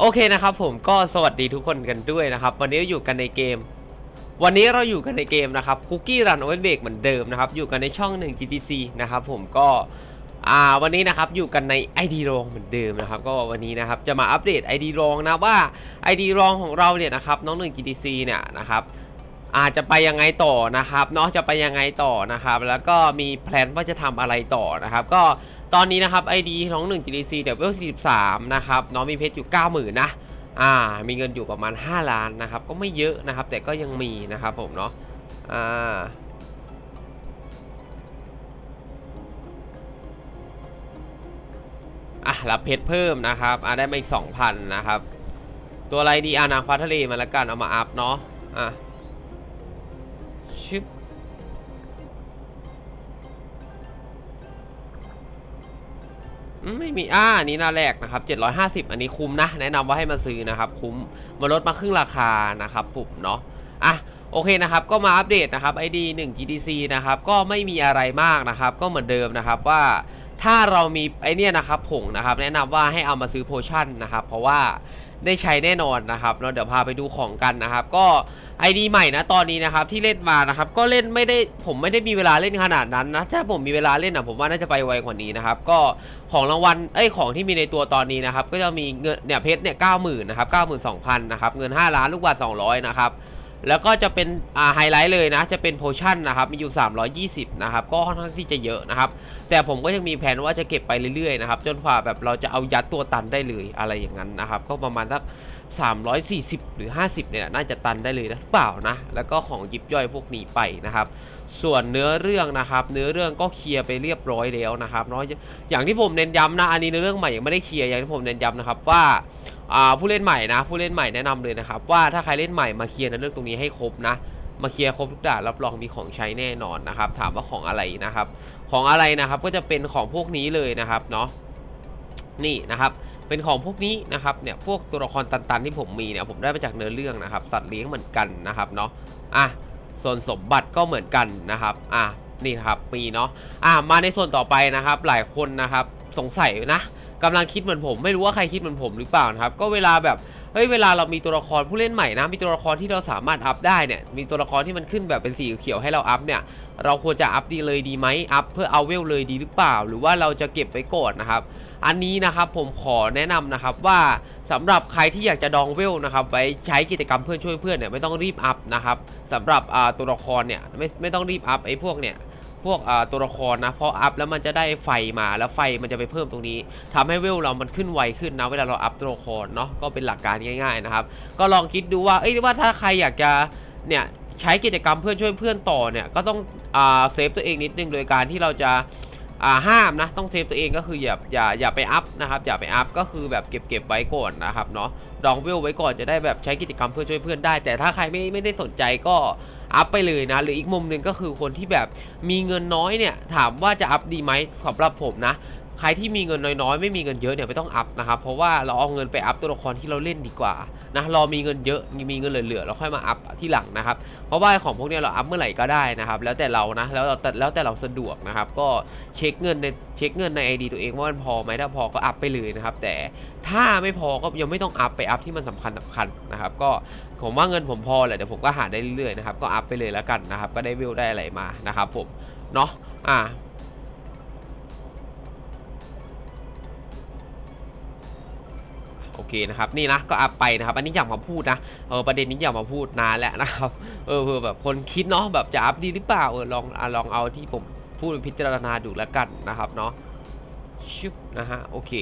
โอเคนะครับผมก็สวัสดีทุกคนกันด้วยนะครับ วันนี้อยู่กันในเกม วันนี้เราอยู่กันในเกมนะครับคุกกี้รันโอเวนเบกเหมือนเดิมนะครับ อยู่กันในช่องหนึ่ง GTC นะครับผมก็อ่าวันนี้นะครับอยู่กันใน ID รองเหมือนเดิมนะครับ ก็วันนี้นะครับจะมาอัปเดต ID รองนะว่า ID รองของเราเนี่ยนะครับน้องหนึ่ง GTC เนี่ยนะครับอาจจะไปยังไงต่อนะครับเนาะจะไปยังไงต่อนะครับ แล้วก็มีแพลนว่าจะทำอะไรต่อนะครับ ก็ ตอนนี้นะครับ ID ของ1 GDC เดี๋ยวเวล43นะครับเนาะมีเพชรอยู่90,000นะอ่ามีเงินอยู่ประมาณ 5 ล้านนะครับก็ไม่เยอะนะครับ แต่ก็ยังมีนะครับผมเนาะอ่าอะรับเพชรเพิ่มนะครับอะได้มาอีก2,000นะครับ ตัวอะไรดีอ่านางฟ้าทะเลมาแล้วกันเอามาอัพเนาะอะ ไม่มีอ่านี้หน้าแรกนะครับ 750 อันนี้คุ้มนะ แนะนำว่าให้มาซื้อนะครับ คุ้มมาลดมาครึ่งราคานะครับปุ่มเนาะอะโอเคนะครับ ก็มาอัปเดตนะครับ ID 1 GTC นะครับ ก็ไม่มีอะไรมากนะครับ ก็เหมือนเดิมนะครับว่าถ้าเรามีไอเนี้ยนะครับผงนะครับ แนะนำว่าให้เอามาซื้อโพชั่นนะครับ เพราะว่า ได้ใช้แน่นอนนะครับเนาะเดี๋ยวพาไปดูของกันนะครับ ก็ไอดีใหม่นะตอนนี้นะครับที่เล่นมานะครับก็เล่นไม่ได้ผมไม่ได้มีเวลาเล่นขนาดนั้นนะถ้าผมมีเวลาเล่นนะผมว่าน่าจะไปไวกว่านี้นะครับก็ของรางวัลเอ้ยของที่มีในตัวตอนนี้นะครับก็จะมีเงินเนี่ยเพชรเนี่ยเก้าหมื่นนะครับเก้าหมื่นสองพันนะครับเงินห้าล้านลูกบาท200นะครับ แล้วก็จะเป็นอ่าไฮไลท์เลยนะ จะเป็นโพชั่นนะครับ มีอยู่ 320 นะครับ ก็ค่อนข้างที่จะเยอะนะครับ แต่ผมก็ยังมีแผนว่าจะเก็บไปเรื่อยๆนะครับ จนกว่าแบบเราจะเอายัดตัวตันได้เลยอะไรอย่างนั้นนะครับ ก็ประมาณสัก 340 หรือ 50 เนี่ยน่าจะตันได้เลยนะหรือเปล่านะ แล้วก็ของยิบย่อยพวกนี้ไปนะครับ ส่วนเนื้อเรื่องนะครับ เนื้อเรื่องก็เคลียร์ไปเรียบร้อยแล้วนะครับเนาะอย่างที่ผมเน้นย้ำนะอันนี้เนื้อเรื่องใหม่ยังไม่ได้เคลียร์อย่างที่ผมเน้นย้ำนะครับว่าผู้เล่นใหม่นะ ผู้เล่นใหม่แนะนำเลยนะครับ ว่าถ้าใครเล่นใหม่มาเคลียร์ในเรื่องตรงนี้ให้ครบนะมาเคลียร์ครบทุกด่านรับรองมีของใช้แน่นอนนะครับ ถามว่าของอะไรนะครับ ของอะไรนะครับก็จะเป็นของพวกนี้เลยนะครับเนาะนี่นะครับ เป็นของพวกนี้นะครับเนี่ยพวกตัวละครตันๆที่ผมมีเนี่ยผมได้มาจากเนื้อเรื่องนะครับ สัตว์เลี้ยงเหมือนกันนะครับเนาะอะส่วนสมบัติก็เหมือนกันนะครับอะนี่ครับมีเนาะอะมาในส่วนต่อไปนะครับ หลายคนนะครับสงสัยนะกำลังคิดเหมือนผมไม่รู้ว่าใครคิดเหมือนผมหรือเปล่านะครับ ก็เวลาแบบเฮ้ยเวลาเรามีตัวละครผู้เล่นใหม่นะมีตัวละครที่เราสามารถอัพได้เนี่ยมีตัวละครที่มันขึ้นแบบเป็นสีเขียวให้เราอัพเนี่ยเราควรจะอัพดีเลยดีไหมอัพเพื่อเอาเวลเลยดีหรือเปล่า หรือว่าเราจะเก็บไว้ก่อนนะครับ อันนี้นะครับผมขอแนะนำนะครับว่าสำหรับใครที่อยากจะดองเวลนะครับไว้ใช้กิจกรรมเพื่อนช่วยเพื่อนเนี่ยไม่ต้องรีบอัพนะครับสำหรับตัวละครเนี่ยไม่ไม่ต้องรีบอัพไอ้พวกเนี่ยพวกตัวละครนะเพราะอัพแล้วมันจะได้ไฟมาแล้วไฟมันจะไปเพิ่มตรงนี้ทำให้เวลเรามันขึ้นไวขึ้นนะเวลาเราอัพตัวละครเนาะก็เป็นหลักการง่ายๆนะครับก็ลองคิดดูว่าเอ้ยว่าถ้าใครอยากจะเนี่ยใช้กิจกรรมเพื่อนช่วยเพื่อนต่อเนี่ยก็ต้องอ่าเซฟตัวเองนิดนึงโดยการที่เราจะ อ่าห้ามนะต้องเซฟตัวเองก็คืออย่าอย่าอย่าไปอัพนะครับอย่าไปอัพก็คือแบบเก็บเก็บไว้ก่อนนะครับเนาะดองเวลไว้ก่อนจะได้แบบใช้กิจกรรมเพื่อช่วยเพื่อนได้ แต่ถ้าใครไม่ไม่ได้สนใจก็อัพไปเลยนะ หรืออีกมุมหนึ่งก็คือคนที่แบบมีเงินน้อยเนี่ยถามว่าจะอัพดีไหมสำหรับผมนะ ใครที่มีเงินน้อยๆ ไม่มีเงินเยอะเนี่ยไม่ต้องอัพนะครับเพราะว่าเราเอาเงินไปอัพตัวละครที่เราเล่นดีกว่านะรอมีเงินเยอะมีเงินเหลือๆเราค่อยมาอัพที่หลังนะครับเพราะว่าของพวกนี้เราอัพเมื่อไหร่ก็ได้นะครับแล้วแต่เรานะแล้วแต่แล้วแต่เราสะดวกนะครับก็เช็คเงินในเช็คเงินใน ID ตัวเองว่ามันพอไหมถ้าพอก็อัพไปเลยนะครับแต่ถ้าไม่พอก็ยังไม่ต้องอัพไปอัพที่มันสำคัญสำคัญนะครับก็ผมว่าเงินผมพอแหละเดี๋ยวผมก็หาได้เรื่อยๆนะครับก็อัพไปเลยแล้วกันนะครับก็ได้วิวได้อะไรมานะครับผมเนาะอ่า โอเคนะครับนี่นะก็อัพไปนะครับอันนี้อยากมาพูดนะเออประเด็นนี้อยากมาพูดนานแล้วนะครับเออเผื่อแบบคนคิดเนาะแบบจะอัพดีหรือเปล่าเออลองอลองเอาที่ผมพูดพิจารณาดูแล้วกันนะครับเนาะชุบนะฮะโอเค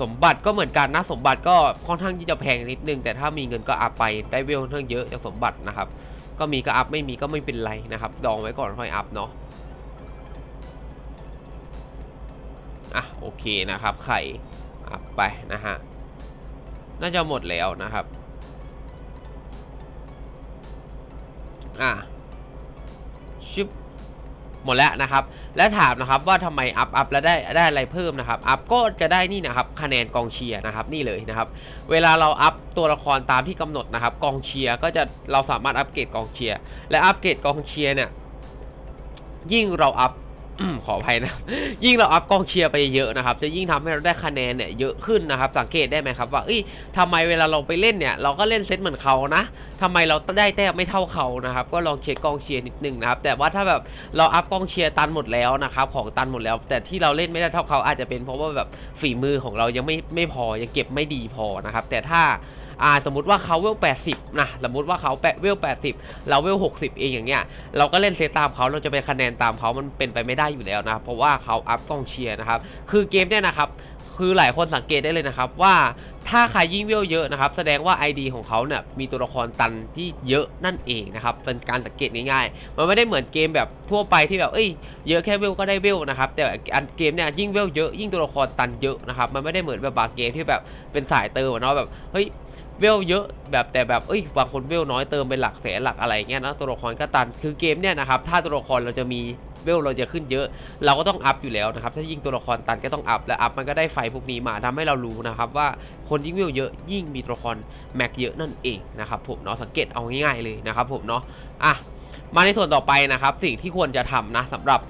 สมบัติก็เหมือนกันนะสมบัติก็ค่อนข้างที่จะแพงนิดนึง แต่ถ้ามีเงินก็อัพไปได้เวลค่อนข้างเยอะจากสมบัตินะครับ ก็มีก็อัพไม่มีก็ไม่เป็นไรนะครับดองไว้ก่อนค่อยอัพเนาะอะโอเคนะครับไข่อัพไปนะฮะ น่าจะหมดแล้วนะครับ อะชิบหมดแล้วนะครับ และถามนะครับว่าทำไมอัพอัพแล้วได้ได้อะไรเพิ่มนะครับ อัพก็จะได้นี่นะครับคะแนนกองเชียร์นะครับนี่เลยนะครับ เวลาเราอัพตัวละครตามที่กำหนดนะครับ กองเชียร์ก็จะเราสามารถอัปเกรดกองเชียร์และอัปเกรดกองเชียร์เนี่ยยิ่งเราอัพ ขออภัยนะ ยิ่งเราอัพกองเชียร์ไปเยอะนะครับ จะยิ่งทำให้เราได้คะแนนเนี่ยเยอะขึ้นนะครับ สังเกตได้ไหมครับว่าเอ้ยทำไมเวลาเราไปเล่นเนี่ย เราก็เล่นเซตเหมือนเขานะทำไมเราได้แต้มไม่เท่าเขานะครับ ก็ลองเช็คกองเชียร์นิดนึงนะครับ แต่ว่าถ้าแบบเราอัพกองเชียร์ตันหมดแล้วนะครับ ของตันหมดแล้ว แต่ที่เราเล่นไม่ได้เท่าเขาอาจจะเป็นเพราะว่าแบบฝีมือของเรายังไม่ไม่พอยังเก็บไม่ดีพอนะครับ แต่ถ้า อ่าสมมติว่าเขาเวล 80 นะ สมมติว่าเขาแปะเวล 80 เราเวล 60 เองอย่างเงี้ย เราก็เล่นเซตตามเขาเราจะไปคะแนนตามเขามันเป็นไปไม่ได้อยู่แล้วนะ เพราะว่าเขาอัพกองเชียร์นะครับ คือเกมเนี่ยนะครับ คือหลายคนสังเกตได้เลยนะครับว่าถ้าใครยิ่งเวลเยอะนะครับ แสดงว่า ID ของเขาเนี่ยมีตัวละครตันที่เยอะนั่นเองนะครับเป็นการสังเกตง่ายๆ มันไม่ได้เหมือนเกมแบบทั่วไปที่แบบเอ้ยเยอะแค่เวลก็ได้เวลนะครับแต่อันเกมเนี่ยยิ่งเวลเยอะยิ่งตัวละครตันเยอะนะครับมันไม่ได้เหมือนแบบบางเกมที่แบบเป็นสายเติมเนาะแบบเฮ้ย เวลเยอะแบบแต่แบบเอ้ยบางคนเวลน้อยเติมเป็นหลักแสนหลักอะไรเงี้ยนะตัวละครก็ตันคือเกมเนี่ยนะครับถ้าตัวละครเราจะมีเวลเราจะขึ้นเยอะ เราก็ต้องอัพอยู่แล้วนะครับ ถ้ายิ่งตัวละครตันก็ต้องอัพและอัพมันก็ได้ไฟพวกนี้มาทำให้เรารู้นะครับว่าคนยิ่งเวลเยอะยิ่งมีตัวละครแม็กเยอะนั่นเองนะครับผมเนาะสังเกตเอาง่ายๆเลยนะครับผมเนาะอะมาในส่วนต่อไปนะครับ สิ่งที่ควรจะทำนะสำหรับ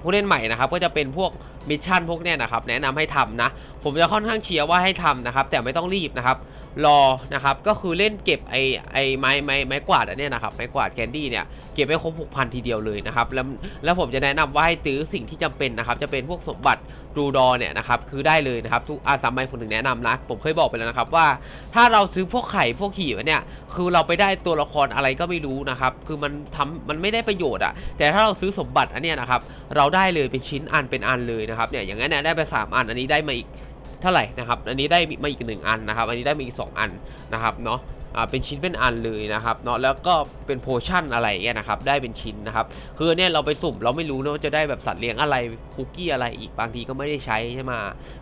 ผู้เล่นใหม่นะครับก็จะเป็นพวกมิชชั่นพวกเนี้ยนะครับแนะนำให้ทำนะ ผมจะค่อนข้างเชียร์ว่าให้ทำนะครับแต่ไม่ต้องรีบนะครับ รอนะครับก็คือเล่นเก็บไอ้ไอ้ไม้ไม้ไม้กวาดอันเนี้ยนะครับไม้กวาดแคนดี้เนี่ยเก็บไว้ครบหกพันทีเดียวเลยนะครับแล้วแล้วผมจะแนะนำว่าให้ซื้อสิ่งที่จำเป็นนะครับจะเป็นพวกสมบัติดูดอเนี่ยนะครับคือได้เลยนะครับทุกอาสามใบผมถึงแนะนำนะผมเคยบอกไปแล้วนะครับว่า ถ้าเราซื้อพวกไข่พวกหีบเนี่ยคือเราไปได้ตัวละครอะไรก็ไม่รู้นะครับคือมันทำมันไม่ได้ประโยชน์อะแต่ถ้าเราซื้อสมบัติอันเนี้ยนะครับเราได้เลยเป็นชิ้นอันเป็นอันเลยนะครับเนี่ยอย่างนั้นเนี่ยได้ไป3อันอันนี้ได้มาอีก เท่าไหร่นะครับอันนี้ได้มาอีกหนึ่งอันนะครับ อันนี้ได้มาอีก 2 อันนะครับเนาะอ่าเป็นชิ้นเป็นอันเลยนะครับเนาะแล้วก็เป็นโพชั่นอะไรเงี้ยนะครับได้เป็นชิ้นนะครับคือเนี่ยเราไปสุ่มเราไม่รู้นะว่าจะได้แบบสัตว์เลี้ยงอะไรคุกกี้อะไรอีกบางทีก็ไม่ได้ใช้ใช่ไหม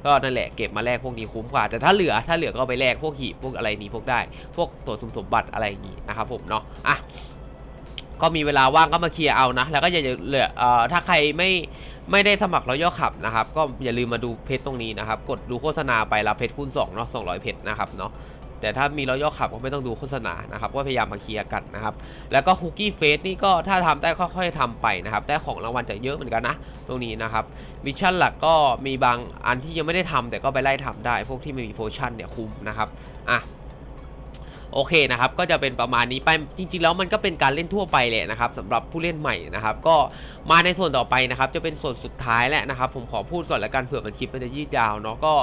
ก็นั่นแหละเก็บมาแลกพวกนี้คุ้มกว่าแต่ถ้าเหลือถ้าเหลือก็ไปแลกพวกหีบพวกอะไรนี้พวกได้ พวกตัวสมสมบัติอะไรอย่างงี้นะครับผมเนาะอะก็มีเวลาว่างก็มาเคลียร์เอานะ แล้วก็อย่าเหลือเอ่อถ้าใครไม่ ไม่ได้สมัครรอย่อขับนะครับ ก็อย่าลืมมาดูเพจตรงนี้นะครับ กดดูโฆษณาไปรับเพจคูณ2เนาะ200 เพจนะครับเนาะแต่ถ้ามีรอย่อขับก็ไม่ต้องดูโฆษณานะครับก็พยายามมาเคลียร์กันนะครับ แล้วก็คุกกี้เฟสนี่ก็ถ้าทำได้ค่อยๆทำไปนะครับ ได้ของรางวัลจะเยอะเหมือนกันนะ ตรงนี้นะครับมิชชั่นหลักก็มีบางอันที่ยังไม่ได้ทำแต่ก็ไปไล่ทำได้ พวกที่ไม่มีโพชั่นเนี่ยคุ้มนะครับอะ โอเคนะครับก็จะเป็นประมาณนี้ไปจริง ๆ แล้วมันก็เป็นการเล่นทั่วไปแหละนะครับสำหรับผู้เล่นใหม่นะครับก็มาในส่วนต่อไปนะครับจะเป็นส่วนสุดท้ายแหละนะครับผมขอพูดก่อนละกันเผื่อมันคลิปมันจะยืดยาวเนาะก็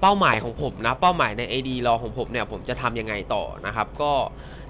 เป้าหมายของผมนะเป้าหมายใน AD รอของผมเนี่ยผมจะทำยังไงต่อนะครับก็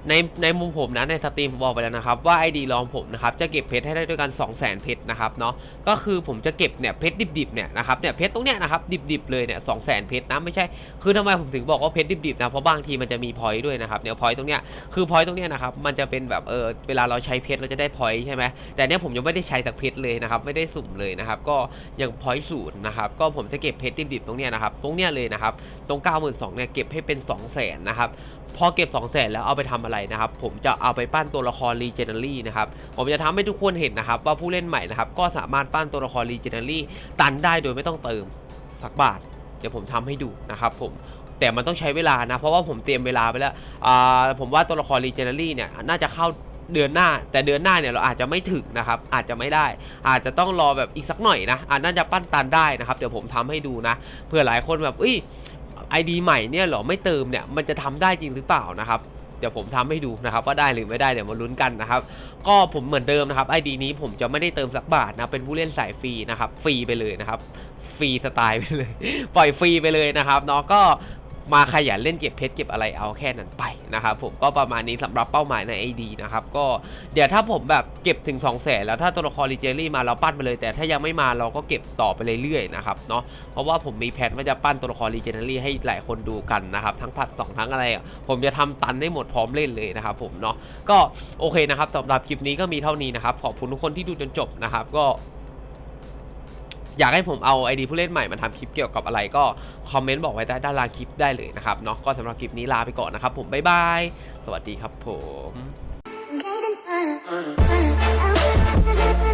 ในในมุมผมนะในสตรีมผมบอกไปแล้วนะครับว่า ID รองผมนะครับจะเก็บเพชรให้ได้ด้วยกัน 2 0 0 0 0 0เพชรนะครับเนาะก็คือผมจะเก็บเนี่ยเพชรดิบๆเนี่ยนะครับเนี่ยเพชรตรงเนี้ยนะครับดิบๆเลยเนี่ยสองแสนเพชรนะไม่ใช่คือทำไมผมถึงบอกว่าเพชรดิบๆนะเพราะบางทีมันจะมีพอยต์ด้วยนะครับเนี่ยพอยต์ตรงเนี้ยคือพอยต์ตรงเนี้ยนะครับมันจะเป็นแบบเออเวลาเราใช้เพชรเราจะได้พอยต์ใช่ไหมแต่เนี้ยผมยังไม่ได้ใช้สักเพชรเลยนะครับไม่ได้สุ่มเลยนะครับก็ยังพอยต์ศูนย์นะครับก็ผมจะเก็บเพชรดิบๆตรงเนี้ยนะครับตรงเนี้ยเลยนะครับตรง 9 2 0 0 0เนี่ยเก็บให้เป็น 2 0 0 0 0นนะครับพอเก็บ 2 0 0 0 0 0แล้วเอาไปทำอะไรนะครับ ผมจะเอาไปปั้นตัวละคร Legendary นะครับ ผมจะทำให้ทุกคนเห็นนะครับ ว่าผู้เล่นใหม่นะครับ ก็สามารถปั้นตัวละคร Legendary ตันได้โดยไม่ต้องเติมสักบาท เดี๋ยวผมทำให้ดูนะครับผมแต่มันต้องใช้เวลานะ เพราะว่าผมเตรียมเวลาไปแล้วอ่าผมว่าตัวละคร Legendary เนี่ยน่าจะเข้าเดือนหน้า แต่เดือนหน้าเนี่ยเราอาจจะไม่ถึงนะครับ อาจจะไม่ได้ อาจจะต้องรอแบบอีกสักหน่อยนะอาจน่าจะปั้นตันได้นะครับ เดี๋ยวผมทำให้ดูนะเพื่อหลายคนแบบเอ้ยไอดีใหม่เนี่ยหรอไม่เติมเนี่ยมันจะทำได้จริงหรือเปล่านะครับ เดี๋ยวผมทำให้ดูนะครับว่าได้หรือไม่ได้เดี๋ยวมาลุ้นกันนะครับก็ผมเหมือนเดิมนะครับไอดีนี้ผมจะไม่ได้เติมสักบาทนะเป็นผู้เล่นสายฟรีนะครับฟรีไปเลยนะครับฟรีสไตล์ไปเลย ปล่อยฟรีไปเลยนะครับเนาะก็ มาขยันเล่นเก็บเพชรเก็บอะไรเอาแค่นั้นไปนะครับผมก็ประมาณนี้สำหรับเป้าหมายใน ID นะครับก็เดี๋ยวถ้าผมแบบเก็บถึง2 0 0แสนแล้วถ้าตัวละครรีเจอรี่มาเราปั้นไปเลย แต่ถ้ายังไม่มาเราก็เก็บต่อไปเรื่อยๆนะครับเนาะเพราะว่าผมมีแผนว่าจะปั้นตัวละคร Legendary ให้หลายคนดูกันนะครับทั้งผัดสองทั้งอะไร ผมจะทำตันได้หมดพร้อมเล่นเลยนะครับผมเนาะก็โอเคนะครับสำหรับคลิปนี้ก็มีเท่านี้นะครับขอบคุณทุกคนที่ดูจนจบนะครับก็ อยากให้ผมเอาไอดีผู้เล่นใหม่มาทำคลิปเกี่ยวกับอะไรก็คอมเมนต์บอกไว้ใต้ด้านล่างคลิปได้เลยนะครับเนาะก็สำหรับคลิปนี้ลาไปก่อนนะครับผมบ๊ายบายสวัสดีครับผม I'm